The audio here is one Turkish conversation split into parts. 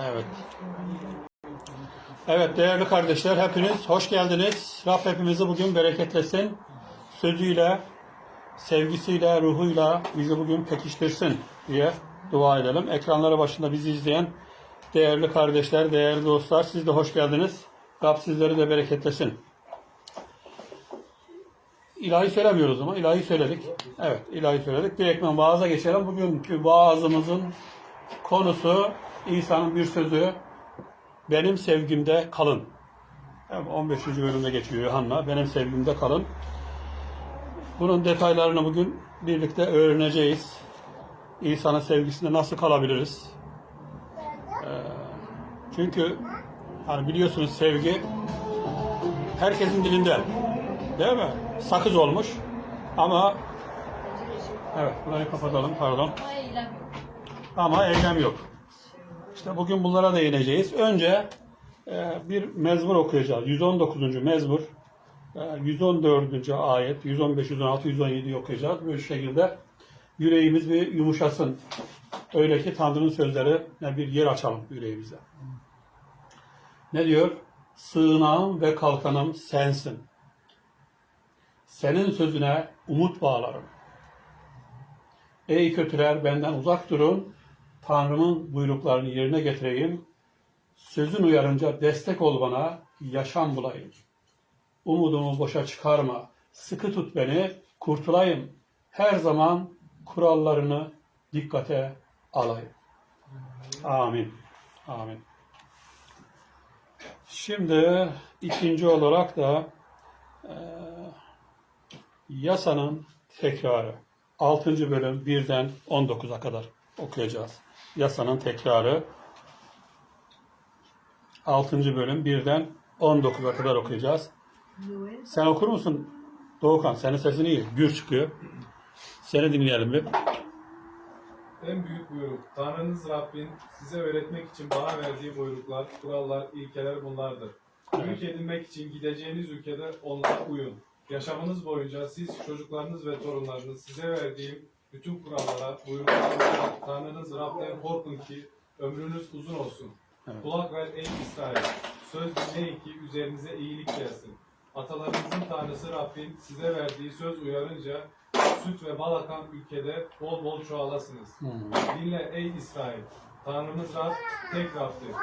Evet. Evet değerli kardeşler hepiniz hoş geldiniz. Rab hepimizi bugün bereketlesin. Sözüyle, sevgisiyle, ruhuyla bizi bugün pekiştirsin diye dua edelim. Ekranları başında bizi izleyen değerli kardeşler, değerli dostlar siz de hoş geldiniz. Rab sizleri de bereketlesin. İlahi söylemiyoruz ama ilahi söyledik. Evet ilahi söyledik. Direktmen vaaza geçelim. Bugünkü vaazımızın konusu İsa'nın bir sözü benim sevgimde kalın. Evet, 15. bölümde geçiyor Yuhanna. Benim sevgimde kalın. Bunun detaylarını bugün birlikte öğreneceğiz. İsa'nın sevgisinde nasıl kalabiliriz? Ee, çünkü hani biliyorsunuz sevgi herkesin dilinde. Değil mi? Sakız olmuş. Ama evet burayı kapatalım pardon. Ama eylem yok. İşte bugün bunlara değineceğiz. Önce e, bir mezmur okuyacağız. 119. mezmur. E, 114. ayet, 115, 116, 117 okuyacağız. Bu şekilde yüreğimiz bir yumuşasın. Öyle ki Tanrı'nın sözlerine bir yer açalım yüreğimize. Ne diyor? Sığınağım ve kalkanım sensin. Senin sözüne umut bağlarım. Ey kötüler benden uzak durun. Tanrımın buyruklarını yerine getireyim. Sözün uyarınca destek ol bana, yaşam bulayım. Umudumu boşa çıkarma. Sıkı tut beni, kurtulayım. Her zaman kurallarını dikkate alayım. Amin. Amin. Şimdi ikinci olarak da eee, yasanın tekrarı. 6. bölüm 1'den 19'a kadar okuyacağız. Yasanın tekrarı. 6. bölüm 1'den 19'a kadar okuyacağız. Sen okur musun Doğukan? Senin sesin iyi. Gür çıkıyor. Seni dinleyelim bir. En büyük buyruk. Tanrınız Rabbin size öğretmek için bana verdiği buyruklar, kurallar, ilkeler bunlardır. Büyük edinmek için gideceğiniz ülkede onlara uyun. Yaşamınız boyunca siz, çocuklarınız ve torunlarınız size verdiğim bütün kurallara, buyruklara Tanrınız Rab'den korkun ki ömrünüz uzun olsun. Evet. Kulak ver ey İsrail. Söz dinleyin ki üzerinize iyilik gelsin. Atalarınızın Tanrısı Rabbin size verdiği söz uyarınca süt ve bal akan ülkede bol bol çoğalasınız. Hmm. Dinle ey İsrail. Tanrımız Rab tek Rab'dir.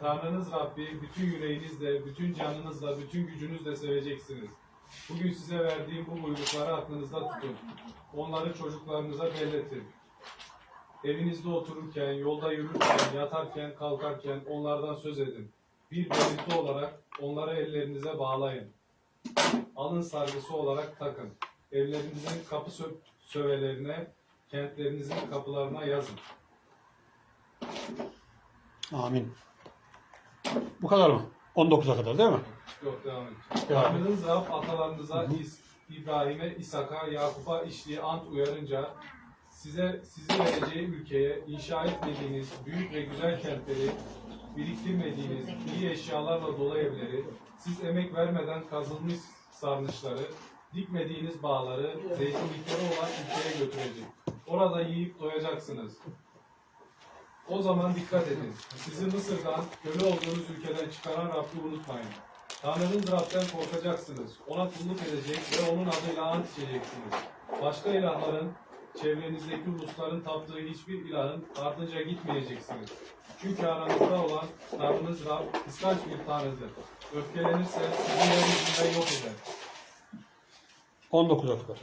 Tanrınız Rabbi bütün yüreğinizle, bütün canınızla, bütün gücünüzle seveceksiniz. Bugün size verdiğim bu buyrukları aklınızda tutun. Onları çocuklarınıza belletin. Evinizde otururken, yolda yürürken, yatarken, kalkarken onlardan söz edin. Bir belirti olarak onları ellerinize bağlayın. Alın sargısı olarak takın. Evlerinizin kapı sö- sövelerine, kentlerinizin kapılarına yazın. Amin. Bu kadar mı? 19'a kadar değil mi? Yok devam et. Tanrınız Rab atalarınıza İs- İbrahim'e, İshak'a, Yakup'a içtiği ant uyarınca size sizi vereceği ülkeye inşa etmediğiniz büyük ve güzel kentleri, biriktirmediğiniz iyi eşyalarla dolu evleri, siz emek vermeden kazılmış sarnıçları, dikmediğiniz bağları, zeytinlikleri olan ülkeye götürecek. Orada yiyip doyacaksınız. O zaman dikkat edin. Sizi Mısır'dan, köle olduğunuz ülkeden çıkaran Rabbi unutmayın. Tanrınız Rab'den korkacaksınız. Ona kulluk edecek ve onun adıyla ant içeceksiniz. Başka ilahların, çevrenizdeki ulusların taptığı hiçbir ilahın ardınca gitmeyeceksiniz. Çünkü aranızda olan Tanrınız Rab kıskanç bir Tanrıdır. Öfkelenirse sizi yeryüzünden yok eder. 19'a kadar.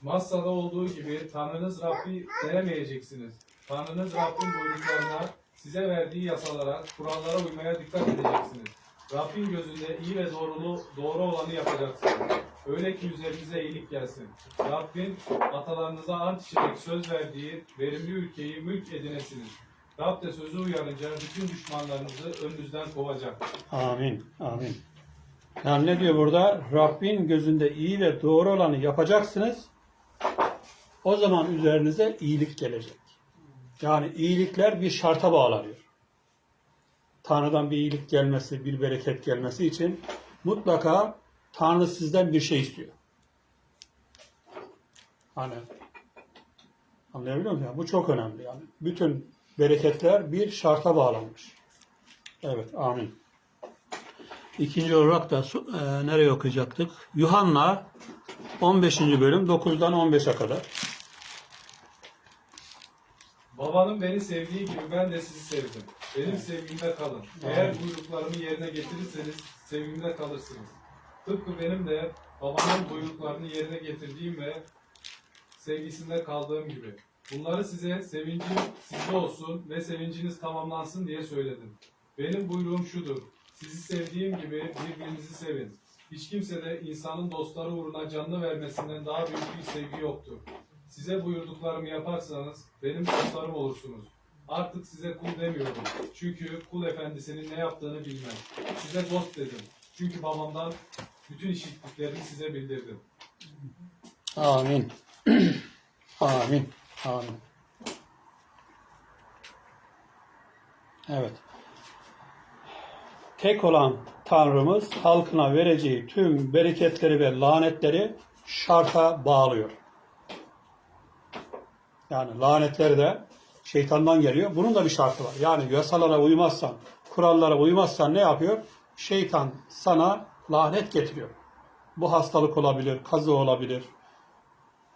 Massa'da olduğu gibi Tanrınız Rabbi denemeyeceksiniz. Tanrınız Rabbin buyruklarına, size verdiği yasalara, kurallara uymaya dikkat edeceksiniz. Rabbin gözünde iyi ve doğrulu, doğru olanı yapacaksınız. Öyle ki üzerinize iyilik gelsin. Rabbin atalarınıza ant içerek söz verdiği verimli ülkeyi mülk edinesiniz. Rab de sözü uyarınca bütün düşmanlarınızı önünüzden kovacak. Amin. Amin. Yani ne diyor burada? Rabbin gözünde iyi ve doğru olanı yapacaksınız. O zaman üzerinize iyilik gelecek. Yani iyilikler bir şarta bağlanıyor. Tanrı'dan bir iyilik gelmesi, bir bereket gelmesi için mutlaka Tanrı sizden bir şey istiyor. Hani anlayabiliyor? Yani bu çok önemli. Yani bütün bereketler bir şarta bağlanmış. Evet, amin. İkinci olarak da e, nereye okuyacaktık? Yuhanna 15. bölüm 9'dan 15'e kadar. Babanın beni sevdiği gibi ben de sizi sevdim. Benim sevgimde kalın. Eğer buyruklarımı yerine getirirseniz sevgimde kalırsınız. Tıpkı benim de babamın buyruklarını yerine getirdiğim ve sevgisinde kaldığım gibi. Bunları size sevincim sizde olsun ve sevinciniz tamamlansın diye söyledim. Benim buyruğum şudur. Sizi sevdiğim gibi birbirinizi sevin. Hiç kimse de insanın dostları uğruna canını vermesinden daha büyük bir sevgi yoktur. Size buyurduklarımı yaparsanız benim dostlarım olursunuz. Artık size kul demiyorum. Çünkü kul efendisinin ne yaptığını bilmez. Size dost dedim. Çünkü babamdan bütün işittiklerimi size bildirdim. Amin. Amin. Amin. Evet. Tek olan Tanrımız halkına vereceği tüm bereketleri ve lanetleri şarta bağlıyor. Yani lanetleri de şeytandan geliyor. Bunun da bir şartı var. Yani yasalara uymazsan, kurallara uymazsan ne yapıyor? Şeytan sana lanet getiriyor. Bu hastalık olabilir, kazı olabilir,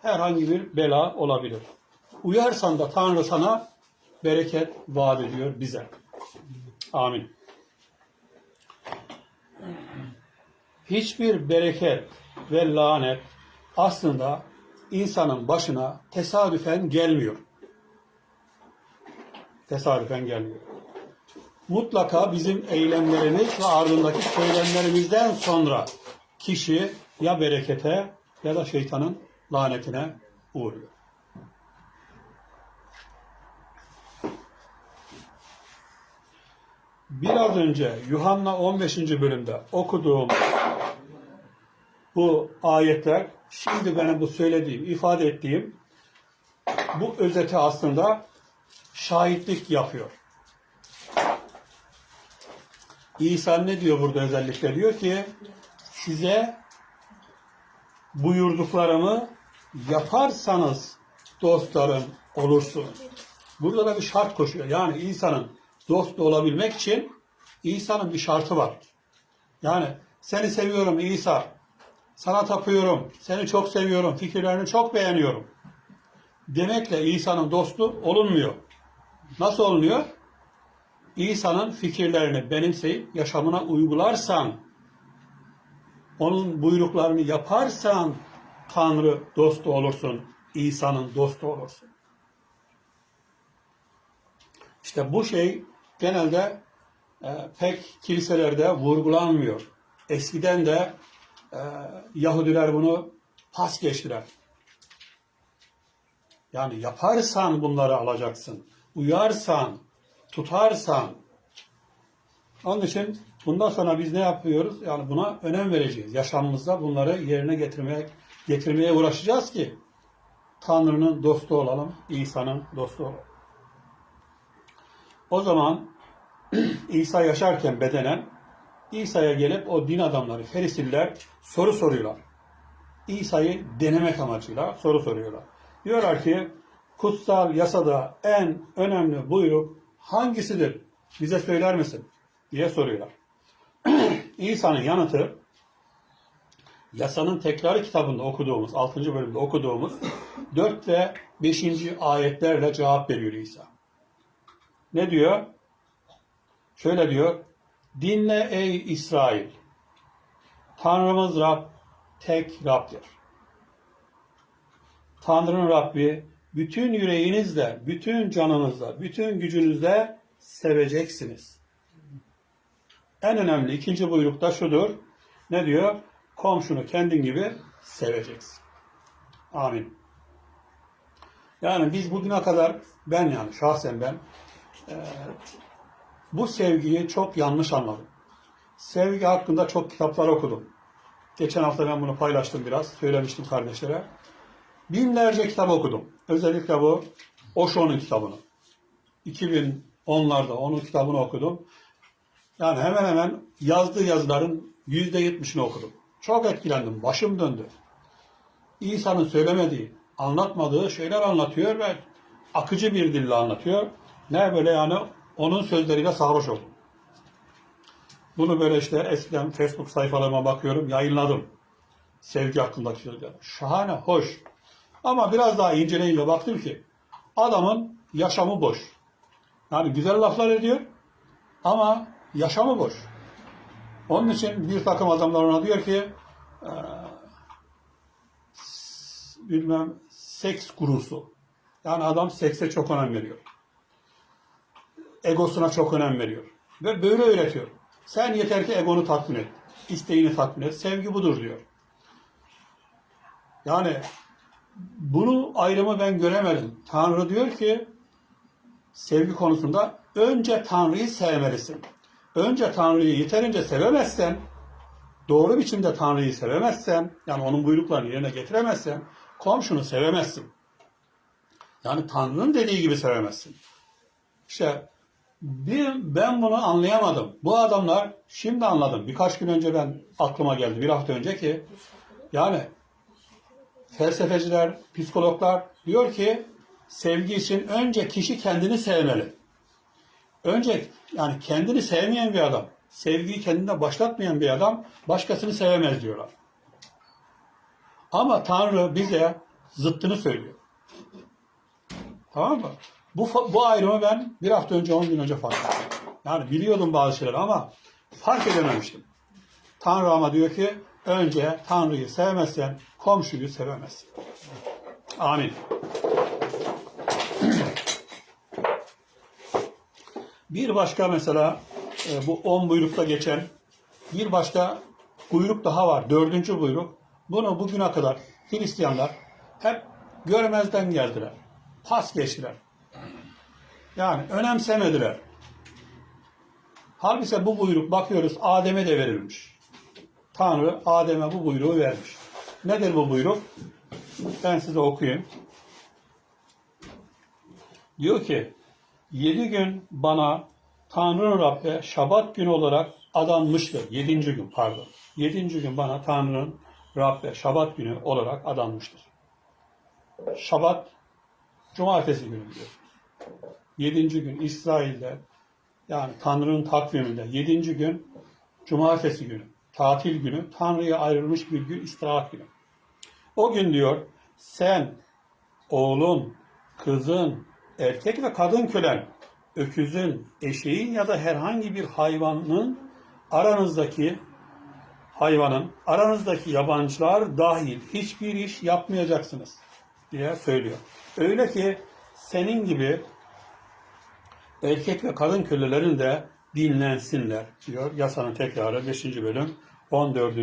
herhangi bir bela olabilir. Uyarsan da Tanrı sana bereket vaat ediyor bize. Amin. Hiçbir bereket ve lanet aslında insanın başına tesadüfen gelmiyor. Tesadüfen gelmiyor. Mutlaka bizim eylemlerimiz ve ardındaki söylemlerimizden sonra kişi ya berekete ya da şeytanın lanetine uğruyor. Biraz önce Yuhanna 15. bölümde okuduğum bu ayetler şimdi benim bu söylediğim, ifade ettiğim bu özeti aslında şahitlik yapıyor. İsa ne diyor burada özellikle? Diyor ki size buyurduklarımı yaparsanız dostlarım olursunuz. Burada da bir şart koşuyor. Yani insanın dost olabilmek için İsa'nın bir şartı var. Yani seni seviyorum İsa, sana tapıyorum, seni çok seviyorum, fikirlerini çok beğeniyorum. Demekle İsa'nın dostu olunmuyor. Nasıl olunuyor? İsa'nın fikirlerini benimseyip yaşamına uygularsan, onun buyruklarını yaparsan Tanrı dostu olursun, İsa'nın dostu olursun. İşte bu şey genelde e, pek kiliselerde vurgulanmıyor. Eskiden de e, Yahudiler bunu pas geçtiler. Yani yaparsan bunları alacaksın. Uyarsan, tutarsan. Onun için bundan sonra biz ne yapıyoruz? Yani buna önem vereceğiz. Yaşamımızda bunları yerine getirmeye, getirmeye uğraşacağız ki Tanrı'nın dostu olalım, İsa'nın dostu olalım. O zaman İsa yaşarken bedenen İsa'ya gelip o din adamları, Ferisiller soru soruyorlar. İsa'yı denemek amacıyla soru soruyorlar. Diyorlar ki kutsal yasada en önemli buyruk hangisidir? Bize söyler misin? diye soruyorlar. İsa'nın yanıtı yasanın tekrarı kitabında okuduğumuz, 6. bölümde okuduğumuz 4 ve 5. ayetlerle cevap veriyor İsa. Ne diyor? Şöyle diyor. Dinle ey İsrail. Tanrımız Rab tek Rab'dir. Tanrı'nın Rabbi bütün yüreğinizle, bütün canınızla, bütün gücünüzle seveceksiniz. En önemli ikinci buyruk da şudur. Ne diyor? Komşunu kendin gibi seveceksin. Amin. Yani biz bugüne kadar ben yani şahsen ben e, bu sevgiyi çok yanlış anladım. Sevgi hakkında çok kitaplar okudum. Geçen hafta ben bunu paylaştım biraz. Söylemiştim kardeşlere. Binlerce kitap okudum. Özellikle bu Osho'nun kitabını. 2010'larda onun kitabını okudum. Yani hemen hemen yazdığı yazıların %70'ini okudum. Çok etkilendim. Başım döndü. İsa'nın söylemediği, anlatmadığı şeyler anlatıyor ve akıcı bir dille anlatıyor. Ne böyle yani onun sözleriyle sarhoş oldum. Bunu böyle işte eskiden Facebook sayfalarıma bakıyorum, yayınladım. Sevgi hakkındaki sözler. Şahane, hoş. Ama biraz daha inceleyince baktım ki adamın yaşamı boş. Yani güzel laflar ediyor ama yaşamı boş. Onun için bir takım adamlar ona diyor ki s- bilmem seks gurusu. Yani adam sekse çok önem veriyor. Egosuna çok önem veriyor. Ve böyle öğretiyor. Sen yeter ki egonu tatmin et. isteğini tatmin et. Sevgi budur diyor. Yani bunu ayrımı ben göremedim. Tanrı diyor ki sevgi konusunda önce Tanrı'yı sevmelisin. Önce Tanrı'yı yeterince sevemezsen, doğru biçimde Tanrı'yı sevemezsen, yani onun buyruklarını yerine getiremezsen, komşunu sevemezsin. Yani Tanrı'nın dediği gibi sevemezsin. İşte bir, ben bunu anlayamadım. Bu adamlar şimdi anladım. Birkaç gün önce ben aklıma geldi. Bir hafta önce ki yani felsefeciler, psikologlar diyor ki sevgi için önce kişi kendini sevmeli. Önce yani kendini sevmeyen bir adam, sevgiyi kendinde başlatmayan bir adam başkasını sevemez diyorlar. Ama Tanrı bize zıttını söylüyor. Tamam mı? Bu, bu ayrımı ben bir hafta önce, on gün önce fark ettim. Yani biliyordum bazı şeyleri ama fark edememiştim. Tanrı ama diyor ki önce Tanrı'yı sevmezsen komşuyu sevemezsin. Amin. Bir başka mesela e, bu on buyrukta geçen bir başka buyruk daha var. Dördüncü buyruk. Bunu bugüne kadar Hristiyanlar hep görmezden geldiler. Pas geçtiler. Yani önemsemediler. Halbuki bu buyruk bakıyoruz Adem'e de verilmiş. Tanrı Adem'e bu buyruğu vermiş. Nedir bu buyruk? Ben size okuyayım. Diyor ki, yedi gün bana Tanrı'nın Rabbe Şabat günü olarak adanmıştır. Yedinci gün pardon. Yedinci gün bana Tanrı'nın Rabbe Şabat günü olarak adanmıştır. Şabat, Cumartesi günü biliyorsunuz. Yedinci gün İsrail'de yani Tanrı'nın takviminde yedinci gün Cumartesi günü, tatil günü, Tanrı'ya ayrılmış bir gün, istirahat günü. O gün diyor, sen, oğlun, kızın, erkek ve kadın kölen, öküzün, eşeğin ya da herhangi bir hayvanın aranızdaki hayvanın, aranızdaki yabancılar dahil hiçbir iş yapmayacaksınız diye söylüyor. Öyle ki senin gibi erkek ve kadın kölelerin de dinlensinler diyor. Yasanın tekrarı 5. bölüm 14.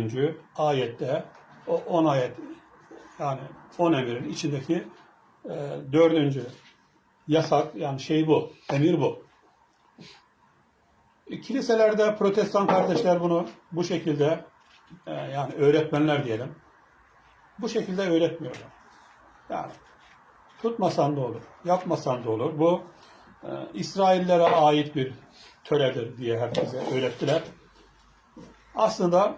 ayette o 10 ayet yani 10 emirin içindeki e, 4. yasak yani şey bu, emir bu. E, Kiliselerde protestan kardeşler bunu bu şekilde e, yani öğretmenler diyelim bu şekilde öğretmiyorlar. Yani tutmasan da olur, yapmasan da olur. Bu e, İsraillere ait bir töredir diye herkese öğrettiler. Aslında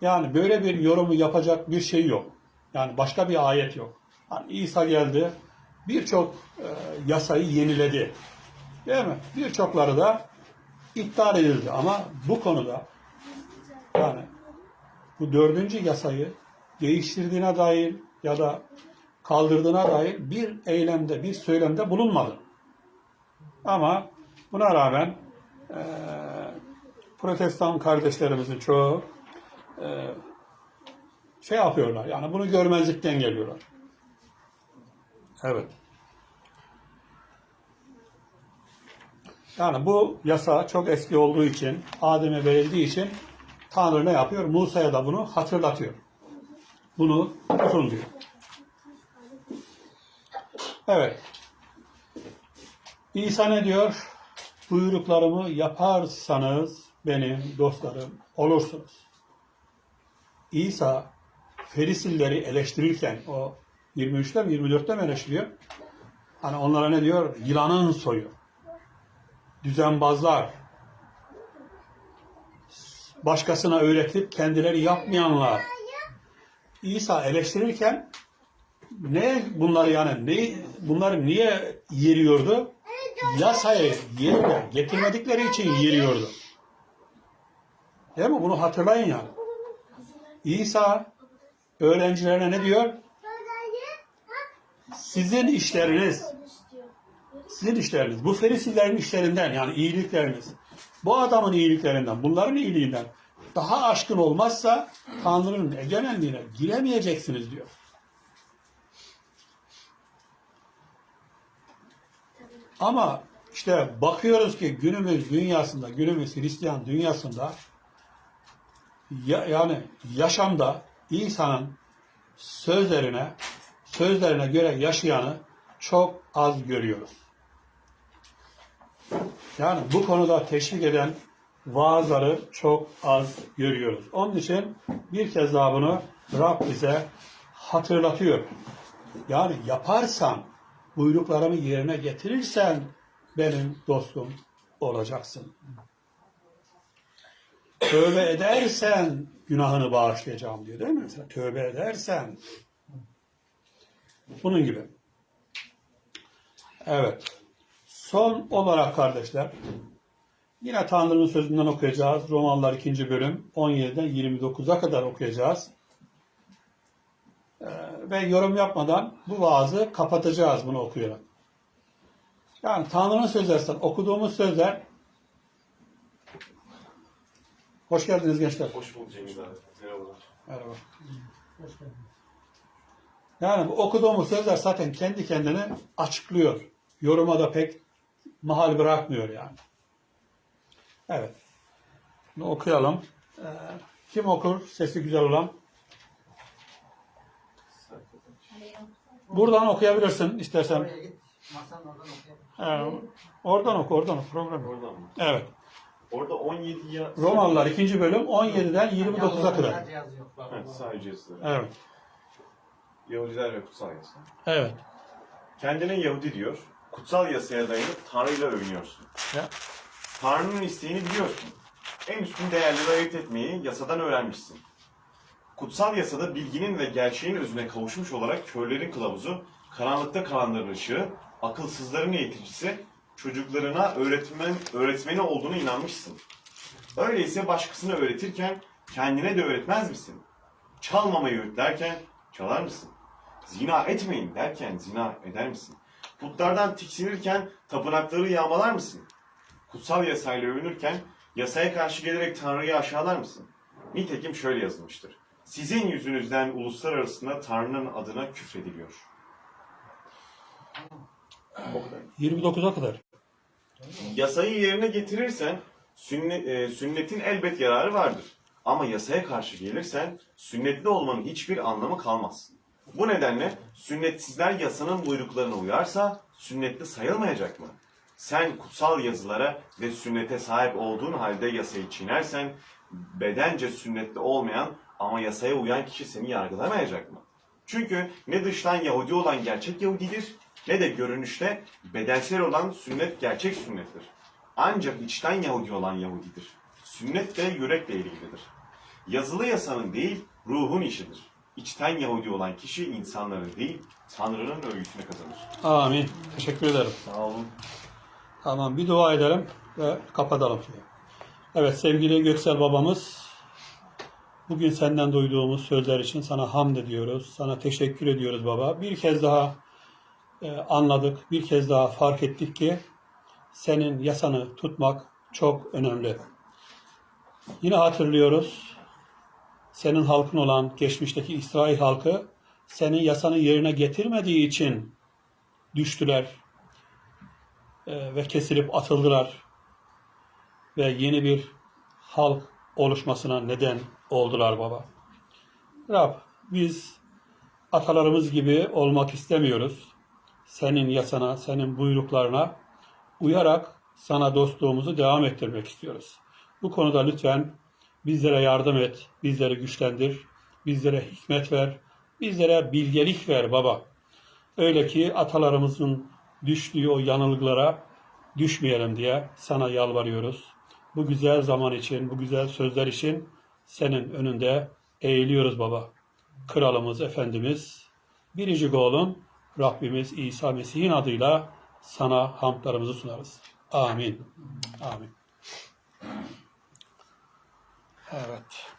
yani böyle bir yorumu yapacak bir şey yok. Yani başka bir ayet yok. Hani İsa geldi, birçok e, yasayı yeniledi. Değil mi? Birçokları da iptal edildi. Ama bu konuda yani bu dördüncü yasayı değiştirdiğine dair ya da kaldırdığına dair bir eylemde, bir söylemde bulunmadı. Ama buna rağmen e, protestan kardeşlerimizin çoğu e, şey yapıyorlar. Yani bunu görmezlikten geliyorlar. Evet. Yani bu yasa çok eski olduğu için, Adem'e verildiği için Tanrı ne yapıyor? Musa'ya da bunu hatırlatıyor. Bunu tutun diyor. Evet. İsa ne diyor? Buyruklarımı yaparsanız benim dostlarım olursunuz. İsa Ferisilleri eleştirirken o 23'te mi 24'te mi eleştiriyor? Hani onlara ne diyor? Yılanın soyu. Düzenbazlar. Başkasına öğretip kendileri yapmayanlar. İsa eleştirirken ne bunları yani ne bunları niye yeriyordu? Yasayı yerine getirmedikleri için yeriyordu. Değil mi? Bunu hatırlayın yani. İsa öğrencilerine ne diyor? Sizin işleriniz, sizin işleriniz, bu ferisilerin işlerinden yani iyilikleriniz, bu adamın iyiliklerinden, bunların iyiliğinden daha aşkın olmazsa Tanrı'nın egemenliğine giremeyeceksiniz diyor. Ama işte bakıyoruz ki günümüz dünyasında, günümüz Hristiyan dünyasında ya- yani yaşamda insanın sözlerine sözlerine göre yaşayanı çok az görüyoruz. Yani bu konuda teşvik eden vaazları çok az görüyoruz. Onun için bir kez daha bunu Rab bize hatırlatıyor. Yani yaparsan, buyruklarımı yerine getirirsen benim dostum olacaksın. Tövbe edersen günahını bağışlayacağım diyor değil mi? Mesela tövbe edersen. Bunun gibi. Evet. Son olarak kardeşler yine Tanrı'nın sözünden okuyacağız. Romalılar 2. bölüm 17'den 29'a kadar okuyacağız. Ee, ve yorum yapmadan bu vaazı kapatacağız bunu okuyarak. Yani Tanrı'nın sözlersen okuduğumuz sözler Hoş geldiniz gençler. Hoş bulduk Cengiz abi. Merhabalar. Merhaba. Yani bu okuduğumuz sözler zaten kendi kendini açıklıyor. Yoruma da pek mahal bırakmıyor yani. Evet. Bunu okuyalım. Ee, kim okur? Sesi güzel olan. Buradan okuyabilirsin istersen. Ee, oradan oku, oradan oku. Problem yok. Oradan mı? Evet. Orada 17 ya... Romalılar 2. bölüm 17'den 29'a kadar. Evet, sadece. Evet. Yahudiler ve kutsal yasa. Evet. Kendine Yahudi diyor. Kutsal yasaya dayanıp Tanrı'yla övünüyorsun. Ya. Tanrı'nın isteğini biliyorsun. En üstün değerleri ayırt etmeyi yasadan öğrenmişsin. Kutsal yasada bilginin ve gerçeğin özüne kavuşmuş olarak körlerin kılavuzu, karanlıkta kalanların ışığı, akılsızların eğiticisi, çocuklarına öğretmen, öğretmeni olduğunu inanmışsın. Öyleyse başkasına öğretirken kendine de öğretmez misin? Çalmamayı öğütlerken çalar mısın? Zina etmeyin derken zina eder misin? Putlardan tiksinirken tapınakları yağmalar mısın? Kutsal yasayla övünürken yasaya karşı gelerek Tanrı'yı aşağılar mısın? Nitekim şöyle yazılmıştır. Sizin yüzünüzden uluslar arasında Tanrı'nın adına küfrediliyor. O kadar. 29'a kadar. Yasayı yerine getirirsen sünnet, e, sünnetin elbet yararı vardır. Ama yasaya karşı gelirsen sünnetli olmanın hiçbir anlamı kalmaz. Bu nedenle sünnetsizler yasanın buyruklarına uyarsa sünnetli sayılmayacak mı? Sen kutsal yazılara ve sünnete sahip olduğun halde yasayı çiğnersen bedence sünnetli olmayan ama yasaya uyan kişi seni yargılamayacak mı? Çünkü ne dıştan Yahudi olan gerçek Yahudidir ne de görünüşte bedensel olan sünnet gerçek sünnettir. Ancak içten Yahudi olan Yahudidir. Sünnet de yürekle ilgilidir. Yazılı yasanın değil, ruhun işidir. İçten Yahudi olan kişi insanları değil, Tanrı'nın övgüsünü kazanır. Amin. Teşekkür ederim. Sağ olun. Tamam bir dua edelim ve kapatalım. Evet sevgili Göksel babamız bugün senden duyduğumuz sözler için sana hamd ediyoruz. Sana teşekkür ediyoruz baba. Bir kez daha e, anladık, bir kez daha fark ettik ki senin yasanı tutmak çok önemli. Yine hatırlıyoruz. Senin halkın olan geçmişteki İsrail halkı senin yasanı yerine getirmediği için düştüler, e, ve kesilip atıldılar ve yeni bir halk oluşmasına neden oldular baba. Rab biz atalarımız gibi olmak istemiyoruz. Senin yasana, senin buyruklarına uyarak sana dostluğumuzu devam ettirmek istiyoruz. Bu konuda lütfen bizlere yardım et, bizleri güçlendir, bizlere hikmet ver, bizlere bilgelik ver baba. Öyle ki atalarımızın düştüğü o yanılgılara düşmeyelim diye sana yalvarıyoruz. Bu güzel zaman için, bu güzel sözler için senin önünde eğiliyoruz baba. Kralımız, Efendimiz, biricik oğlun Rabbimiz İsa Mesih'in adıyla sana hamdlarımızı sunarız. Amin. Amin. Evet.